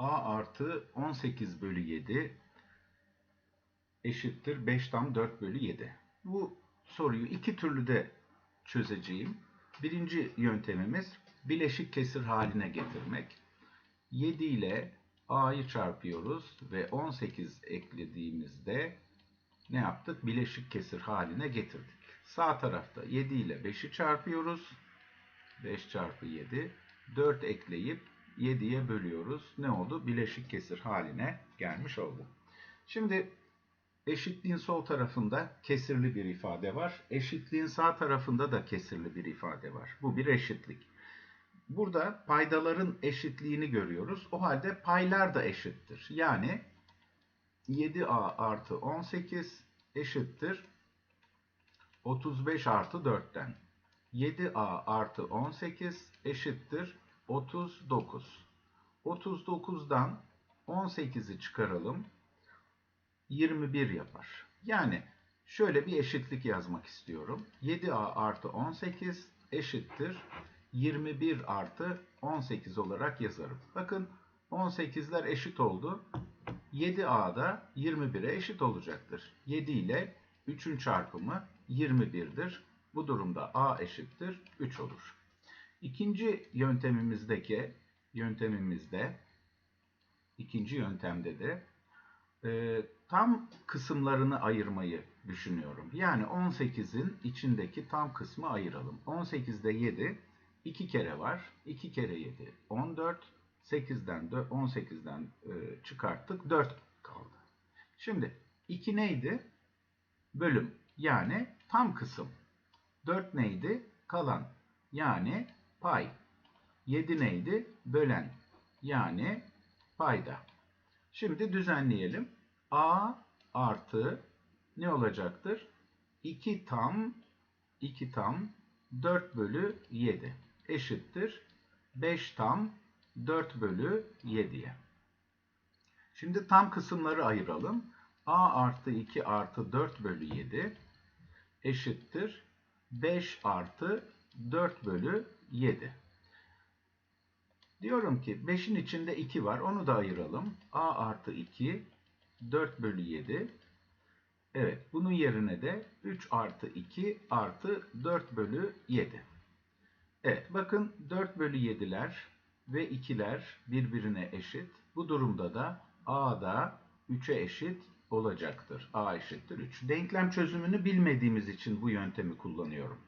a artı 18 bölü 7 eşittir 5 tam 4 bölü 7. Bu soruyu iki türlü de çözeceğim. Birinci yöntemimiz bileşik kesir haline getirmek. 7 ile a'yı çarpıyoruz ve 18 eklediğimizde ne yaptık? Bileşik kesir haline getirdik. Sağ tarafta 7 ile 5'i çarpıyoruz. 5 çarpı 7. 4 ekleyip 7'ye bölüyoruz. Ne oldu? Bileşik kesir haline gelmiş oldu. Şimdi eşitliğin sol tarafında kesirli bir ifade var. Eşitliğin sağ tarafında da kesirli bir ifade var. Bu bir eşitlik. Burada paydaların eşitliğini görüyoruz. O halde paylar da eşittir. Yani 7a artı 18 eşittir 35 artı 4'ten. 7a artı 18 eşittir 39. 39'dan 18'i çıkaralım. 21 yapar. Yani şöyle bir eşitlik yazmak istiyorum. 7a artı 18 eşittir 21 artı 18 olarak yazarım. Bakın 18'ler eşit oldu. 7a da 21'e eşit olacaktır. 7 ile 3'ün çarpımı 21'dir. Bu durumda a eşittir 3 olur. İkinci yöntemimizdeki yöntemimizde ikinci yöntemde de e, tam kısımlarını ayırmayı düşünüyorum. Yani 18'in içindeki tam kısmı ayıralım. 18'de 7 2 kere var. 2 kere 7 14. 8'den 18'den e, çıkarttık. 4 kaldı. Şimdi 2 neydi? Bölüm. Yani tam kısım. 4 neydi? Kalan. Yani pay. 7 neydi? Bölen. Yani payda. Şimdi düzenleyelim. A artı ne olacaktır? 2 tam 2 tam 4 bölü 7 eşittir 5 tam 4 bölü 7'ye. Şimdi tam kısımları ayıralım. A artı 2 artı 4 bölü 7 eşittir 5 artı 4 bölü 7. Diyorum ki 5'in içinde 2 var. Onu da ayıralım. A artı 2 4 bölü 7. Evet. Bunun yerine de 3 artı 2 artı 4 bölü 7. Evet. Bakın 4 bölü 7'ler ve 2'ler birbirine eşit. Bu durumda da A da 3'e eşit olacaktır. A eşittir 3. Denklem çözümünü bilmediğimiz için bu yöntemi kullanıyorum.